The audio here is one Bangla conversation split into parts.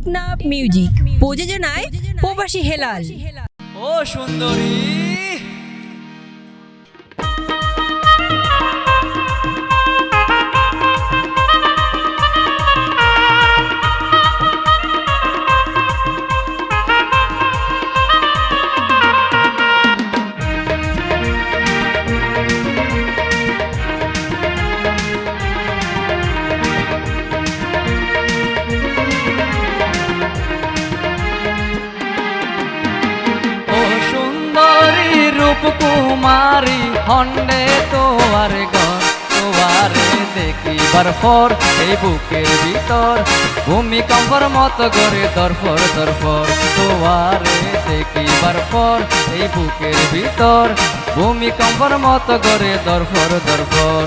টেকনাফ মিউজিক প্রযোজনায় প্রবাসী হেলাল। ও সুন্দরী। হন্ডে তোয়ার গন তোয়ারে দেখিবার পর এই বুকের ভিতর ভূমিকম্পর মতো করে দরফর দরফর। তোয়ারে দেখিবার পর এই বুকের ভিতর ভূমিকম্পর মতো করে দরফর দরফর।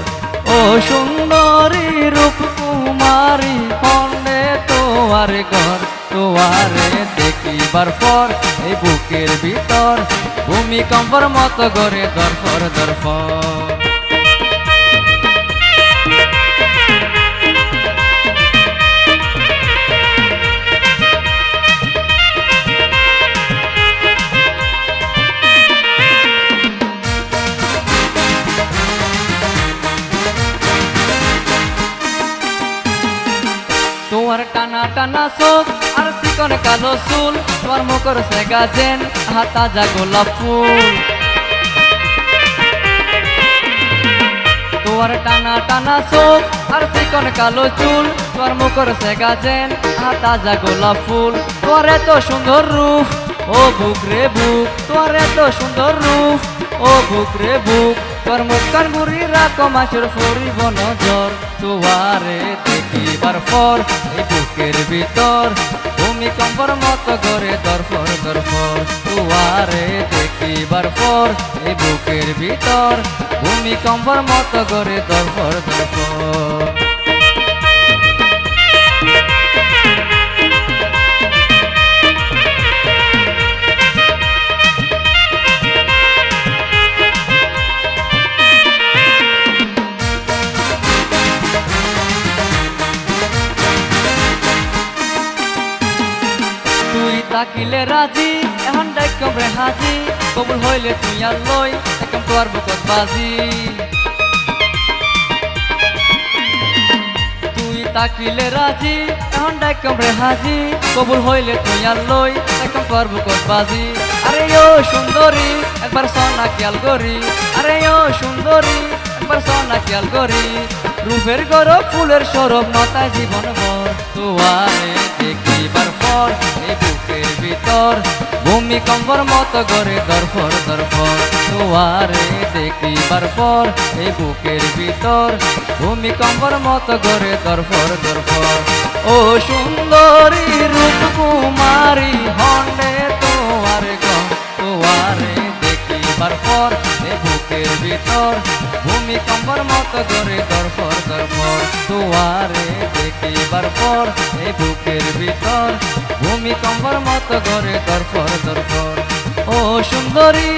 ও সুন্দরী রূপকুমারী হন্ডে তোয়ার ঘর তোয়ারে দেখিবার পর এই বুকের ভিতর ভূমিকম্পর মতো করে দরফর দরফর। টানা টানা চোখ চিকন কালো চুল, তোমার মুখর সেগা জেন হাতা যা গোলাপ ফুল। তোমার টানা টানা চোখ আর চিকন কালো চুল, তোমার মুখর সেগা জেন হাতা যা গোলাপ ফুল। তোমার এত সুন্দর রূপ, ও বুক রে বুক, তোমার এত সুন্দর রূপ, ও বুক রে বুক। তোর মুখখান ঘুরি রাখো মাসের ফরিব নজর তুয়ারে দেখিবার পর এই বুকের ভিতর ভূমিকম্পর মত করে দরফর দরফর তুয়ারে দেখিবার পর এই বুকের ভিতর ভূমিকম্পর মত করে দরফর দরফর তাকিলে রাজি এখন ডাইকম হাজি কবুল হইলে তুই আর লই একম তোর বুকত বাজি। তুই তাকিলে রাজি এখন ডাইকম হাজি কবুল হইলে তুই আর লই একম তোর বুকত বাজি। আরে ও সুন্দরী একবার সোনা খেয়াল করি আরে ও সুন্দরী একবার সোনা খেয়াল করি রূপের গরব ফুলের সরব নতায় জীবন ভর তুয়ারে ভিতর ভূমিকম্পর মতো করে দরফর দরফর তুয়ারে দেখিবার পর এই বুকের ভিতর ভূমিকম্পর মতো করে দরফর দরফর ও সুন্দরী রূপকুমারী, হন্ডে তোয়ার গম তোয়ারে দেখিবার পর এই বুকের ভিতর ভূমিকম্পর মতো করে দরফর দরফর তোয়ারে দেখিবার পর এই বুকের ভিতর ভূমিকম্পর মতো ঘরে তারপর দরফর ও সুন্দরী